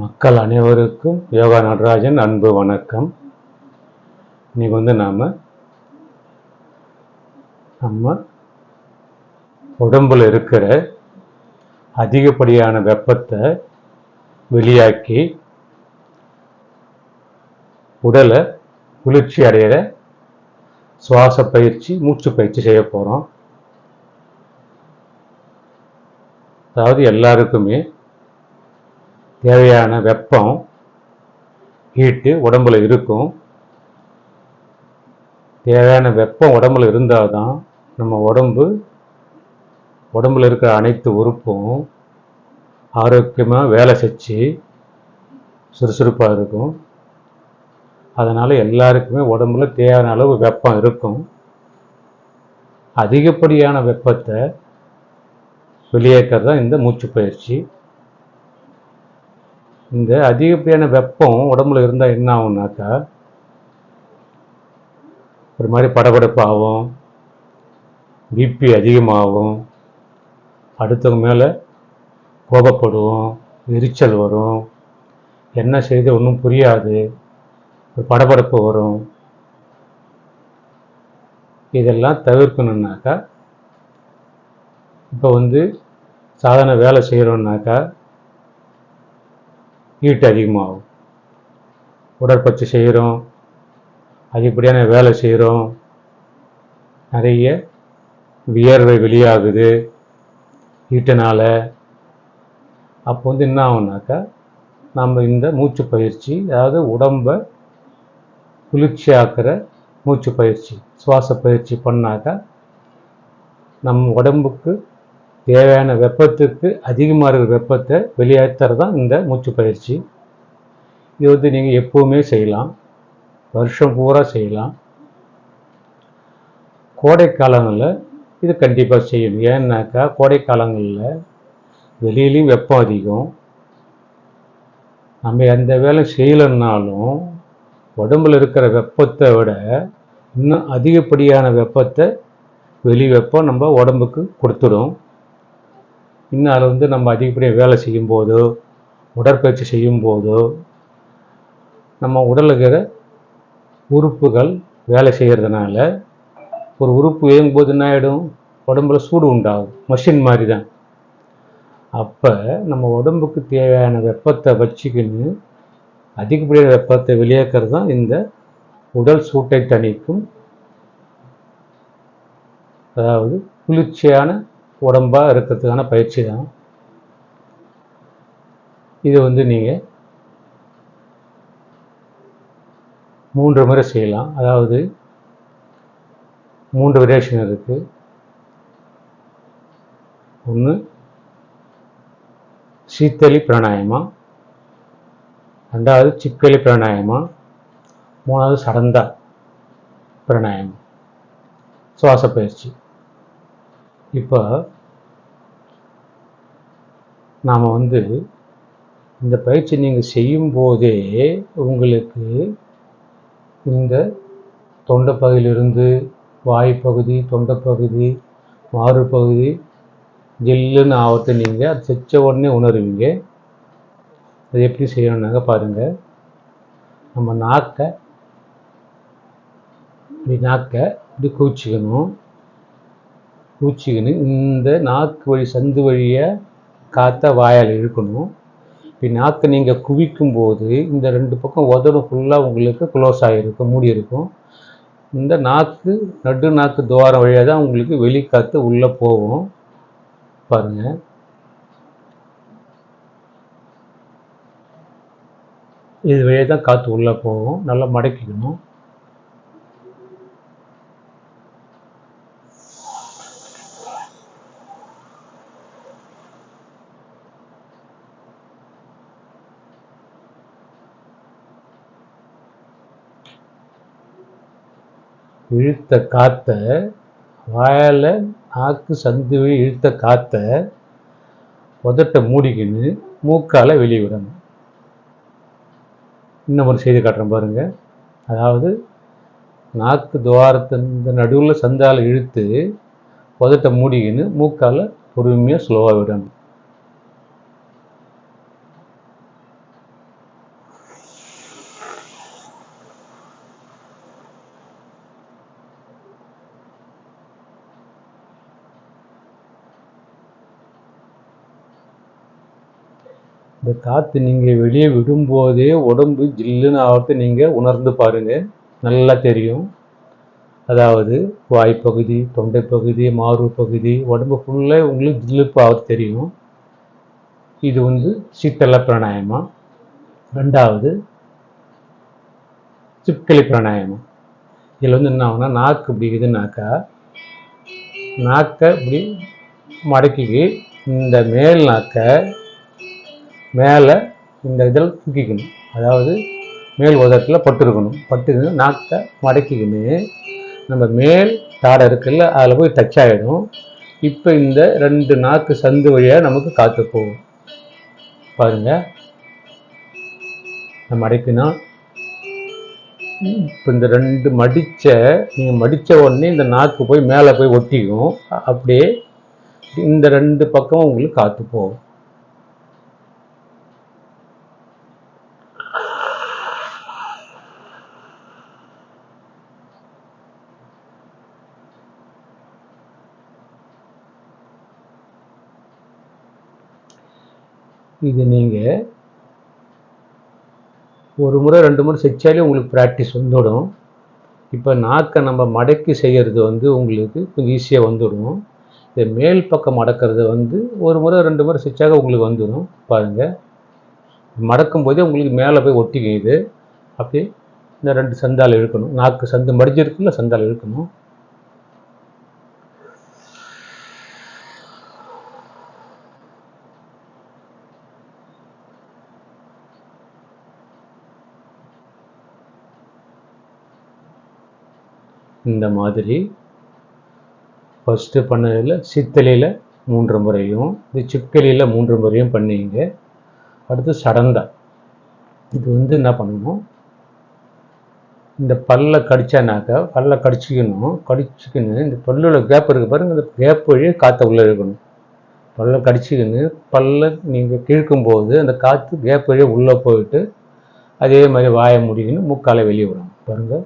மக்கள் அனைவருக்கும் யோகா நடராஜன் அன்பு வணக்கம். இன்னைக்கு வந்து நாம் நம்ம உடம்பில் இருக்கிற அதிகப்படியான வெப்பத்தை வெளியாக்கி உடலை குளிர்ச்சி அடையிற சுவாச பயிற்சி மூச்சு பயிற்சி செய்ய போகிறோம் அதாவது எல்லாருக்குமே தேவையான வெப்பம் ஹீட்டு உடம்புல இருக்கும். தேவையான வெப்பம் உடம்புல இருந்தால் தான் நம்ம உடம்பு உடம்புல இருக்கிற அனைத்து உறுப்பும் ஆரோக்கியமாக வேலை செஞ்சு சுறுசுறுப்பாக இருக்கும். அதனால் எல்லாருக்குமே உடம்புல தேவையான அளவு வெப்பம் இருக்கும். அதிகப்படியான வெப்பத்தை வெளியேற்கிறது தான் இந்த மூச்சு பயிற்சி. இந்த அதிகப்படியான வெப்பம் உடம்புல இருந்தால் என்ன ஆகும்னாக்கா ஒரு மாதிரி படபடப்பு ஆகும் பிபி அதிகமாகும் அடுத்தவங்க மேலே கோபப்படுவோம் எரிச்சல் வரும் என்ன செய்து ஒன்றும் புரியாது ஒரு படபடப்பு வரும். இதெல்லாம் தவிர்க்கணுன்னாக்கா இப்போ வந்து சாதாரண வேலை செய்கிறோன்னாக்கா ஹீட் அதிகமாகும். உடற்பயிற்சி செய்கிறோம். அதிகப்படியான வேலை செய்கிறோம். நிறைய வியர்வை வெளியாகுது. ஹீட்டினால் அப்போ வந்து என்ன ஆகுனாக்கா நம்ம இந்த மூச்சு பயிற்சி அதாவது உடம்பை குளிர்ச்சியாக்குற மூச்சு பயிற்சி சுவாச பயிற்சி பண்ணாக்கா நம் உடம்புக்கு தேவையான வெப்பத்துக்கு அதிகமாக இருக்கிற வெப்பத்தை வெளியேற்றுறது தான் இந்த மூச்சு பயிற்சி. இது வந்து நீங்கள் எப்போவுமே செய்யலாம். வருஷம் பூரா செய்யலாம். கோடை காலங்களில் இது கண்டிப்பாக செய்யணும். ஏன்னாக்கா கோடை காலங்களில் வெளியிலையும் வெப்பம் அதிகம். நம்ம எந்த வேலை செய்யலைன்னாலும் உடம்புல இருக்கிற வெப்பத்தை விட இன்னும் அதிகப்படியான வெப்பத்தை வெளி வெப்பம் நம்ம உடம்புக்கு கொடுத்துடும். இன்னும் வந்து நம்ம அதிகப்படியாக வேலை செய்யும்போதோ உடற்பயிற்சி செய்யும்போதோ நம்ம உடலுக்கிற உறுப்புகள் வேலை செய்கிறதுனால ஒரு உறுப்பு இயங்கும்போது என்ன ஆகிடும் உடம்புல சூடு உண்டாகும். மஷின் மாதிரி தான் அப்போ நம்ம உடம்புக்கு தேவையான வெப்பத்தை வச்சுக்கின்னு அதிகப்படியான வெப்பத்தை வெளியேற்கிறது தான் இந்த உடல் சூட்டை தணிக்கும் அதாவது குளிர்ச்சியான உடம்பாக இருக்கிறதுக்கான பயிற்சி தான். இது வந்து நீங்கள் மூன்று முறை செய்யலாம். அதாவது மூன்று வேரியேஷன் இருக்குது ஒன்று சீத்தலி பிராணாயமா ரெண்டாவது சிக்கலி பிராணாயமா மூணாவது சடந்தா பிராணாயமா. சுவாச பயிற்சி. இப்போ நாம் வந்து இந்த பயிற்சி நீங்கள் செய்யும்போதே உங்களுக்கு இந்த தொண்டைப்பகுதியிலிருந்து வாய்ப்பகுதி தொண்டைப்பகுதி மாறு பகுதி ஜில்லுன்னு ஆவத்தை நீங்கள் அது செச்ச உடனே உணருவீங்க. அது எப்படி செய்யணுன்னாங்க பாருங்கள் நம்ம நாக்கை இப்படி நாக்கை இப்படி குவிச்சிக்கணும். பூச்சிக்கின்னு இந்த நாக்கு வழி சந்து வழியாக காற்றை வாயால் இழுக்கணும். இப்போ நாக்கை நீங்கள் குவிக்கும் போது இந்த ரெண்டு பக்கம் உதடு ஃபுல்லாக உங்களுக்கு க்ளோஸ் ஆகிருக்கும் மூடி இருக்கும். இந்த நாக்கு நடு நாக்கு துவாரம் வழியாக தான் உங்களுக்கு வெளிக்காற்று உள்ளே போகும். பாருங்கள் இது வழியாக தான் காற்று உள்ளே போகும். நல்லா மடக்கிக்கணும். இழுத்த காற்றை வாயால் நாக்கு சந்து இழுத்த காத்த உதட்டை மூடிக்கின்னு மூக்கால் வெளியே விடணும் இன்னும் ஒரு செய்தி காட்டுறேன் பாருங்கள் அதாவது நாக்கு துவாரத்தை இந்த நடுவில் சந்தால் இழுத்து உதட்டை மூடிக்கின்னு மூக்கால் பொறுமையாக ஸ்லோவாக விடணும். இந்த காற்று நீங்கள் வெளியே விடும்போதே உடம்பு ஜில்லுன்னு ஆகிறத நீங்கள் உணர்ந்து பாருங்கள் நல்லா தெரியும். அதாவது வாய்ப்பகுதி தொண்டை பகுதி மாறு பகுதி உடம்பு ஃபுல்லாக உங்களுக்கு ஜில்லுப்பு ஆகிறது தெரியும். இது வந்து சீத்தள பிராணாயமம் ரெண்டாவது சிப்களி பிராணாயமம் இதில் வந்து என்ன ஆகுனா நாக்கு இப்படி இதுனாக்கா நாக்கை இப்படி மடக்கிக்கு இந்த மேல் நாக்கை மேலே இந்த இதில் தூக்கிக்கணும். அதாவது மேல் உதட்டில் பட்டுருக்கணும். பட்டுக்கணும் நாக்கை மடக்கிக்கின்னு நம்ம மேல் தாடை இருக்குல்ல அதில் போய் டச் ஆகிடும் இப்போ இந்த ரெண்டு நாக்கு சந்து வழியாக நமக்கு காற்று போகும். பாருங்கள் நம்ம மடக்கினா இப்போ இந்த ரெண்டு மடித்த நீங்கள் மடித்த உடனே இந்த நாக்கு போய் மேலே போய் ஒட்டிக்கும். அப்படியே இந்த ரெண்டு பக்கமும் உங்களுக்கு காற்று போகும். இது நீங்கள் ஒரு முறை ரெண்டு முறை செஞ்சாலே உங்களுக்கு ப்ராக்டிஸ் வந்துடும். இப்போ நாக்கை நம்ம மடக்கி செய்கிறது வந்து உங்களுக்கு கொஞ்சம் ஈஸியாக வந்துடும். இந்த மேல் பக்கம் மடக்கிறது வந்து ஒரு முறை ரெண்டு முறை செஞ்சாக உங்களுக்கு வந்துடும். பாருங்கள் மடக்கும் போதே உங்களுக்கு மேலே போய் ஒட்டிக்கிது அப்படியே இந்த ரெண்டு சந்தால் இழுக்கணும். நாக்கு சந்து மடிஞ்சிருக்குல்ல சந்தால் இழுக்கணும். இந்த மாதிரி ஃபஸ்ட்டு பண்ணதில் சித்தலையில் மூன்று முறையும் இது சிக்கலியில் மூன்று முறையும் பண்ணிங்க. அடுத்து சடந்தா இது வந்து என்ன பண்ணணும்? இந்த பல்லை கடிச்சானாக்கா பல்லை கடிச்சிக்கணும். கடிச்சிக்கணும் இந்த பல்லோட கேப் இருக்குது பாருங்கள் இந்த கேப் வழியே காற்றை உள்ளே இருக்கணும். பல்லை கடிச்சிக்கின்னு பல்லை நீங்கள் கிழக்கும்போது அந்த காற்று கேப் வழியே உள்ளே போயிட்டு அதே மாதிரி வாயை முடிக்கணும் முக்காலை வெளியே விடணும். பாருங்கள்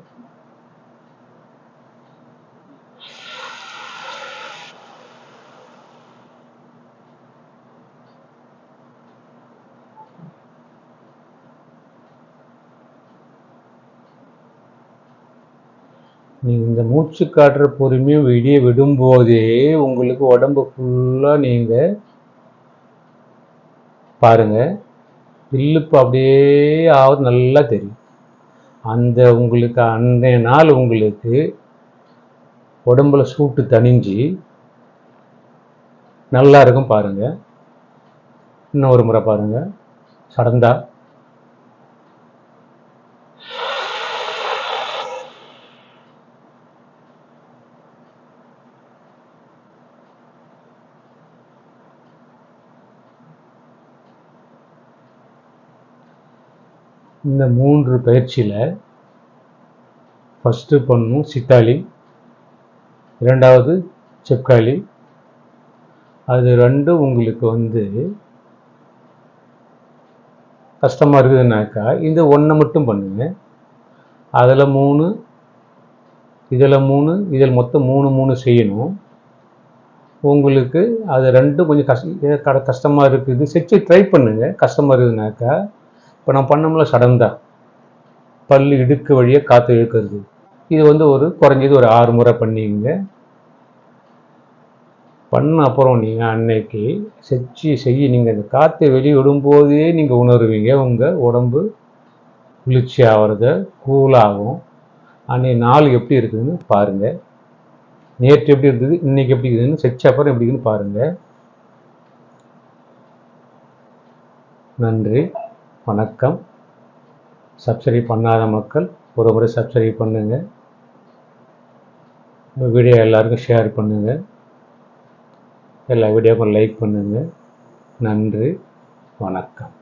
நீங்கள் இந்த மூச்சு காட்டுற பொறுமையும் வெளியே விடும்போதே உங்களுக்கு உடம்பு ஃபுல்லாக நீங்கள் பாருங்க. வில்லுப்பு அப்படியே ஆவது நல்லா தெரியும். அந்த உங்களுக்கு அன்றைய நாள் உங்களுக்கு உடம்புல சூட்டு தணிஞ்சு நல்லா இருக்கும் பாருங்கள் இன்னும் ஒரு முறை பாருங்கள் சடந்தா இந்த மூன்று பயிற்சியில் ஃபஸ்ட்டு பண்ணும் சித்தாளி இரண்டாவது செக்காளி அது ரெண்டும் உங்களுக்கு வந்து கஷ்டமாக இருக்குதுனாக்கா இந்த ஒன்றை மட்டும் பண்ணுங்க. அதில் மூணு இதில் மூணு இதில் மொத்தம் மூணு மூணு செய்யணும். உங்களுக்கு அது ரெண்டும் கொஞ்சம் கஷ்ட கஷ்டமாக இருக்குது. செச்சு ட்ரை பண்ணுங்கள் கஷ்டமாக இருக்குதுனாக்கா இப்போ நான் பண்ணோம்ல சடந்தா பல்லு இடுக்கு வழியாக காற்று இழுக்கிறது. இது வந்து ஒரு குறைஞ்சது ஒரு ஆறு முறை பண்ணிங்க. பண்ண அப்புறம் நீங்கள் அன்னைக்கு செச்சு செய்ய நீங்கள் இந்த காற்றை வெளியிடும்போதே நீங்கள் உணருவீங்க. உங்கள் உடம்பு குளிர்ச்சி ஆகிறத கூலாகும். அன்னைக்கு நாள் எப்படி இருக்குதுன்னு பாருங்கள் நேற்று எப்படி இருந்தது இன்றைக்கி எப்படி இருக்குதுன்னு செச்ச அப்புறம் எப்படி இருக்குதுன்னு பாருங்கள் நன்றி. வணக்கம். சப்ஸ்கிரைப் பண்ணாத மக்கள் ஒரு முறை சப்ஸ்கிரைப் பண்ணுங்கள் வீடியோ எல்லாருக்கும் ஷேர் பண்ணுங்கள் எல்லா வீடியோக்கும் லைக் பண்ணுங்கள் நன்றி. வணக்கம்.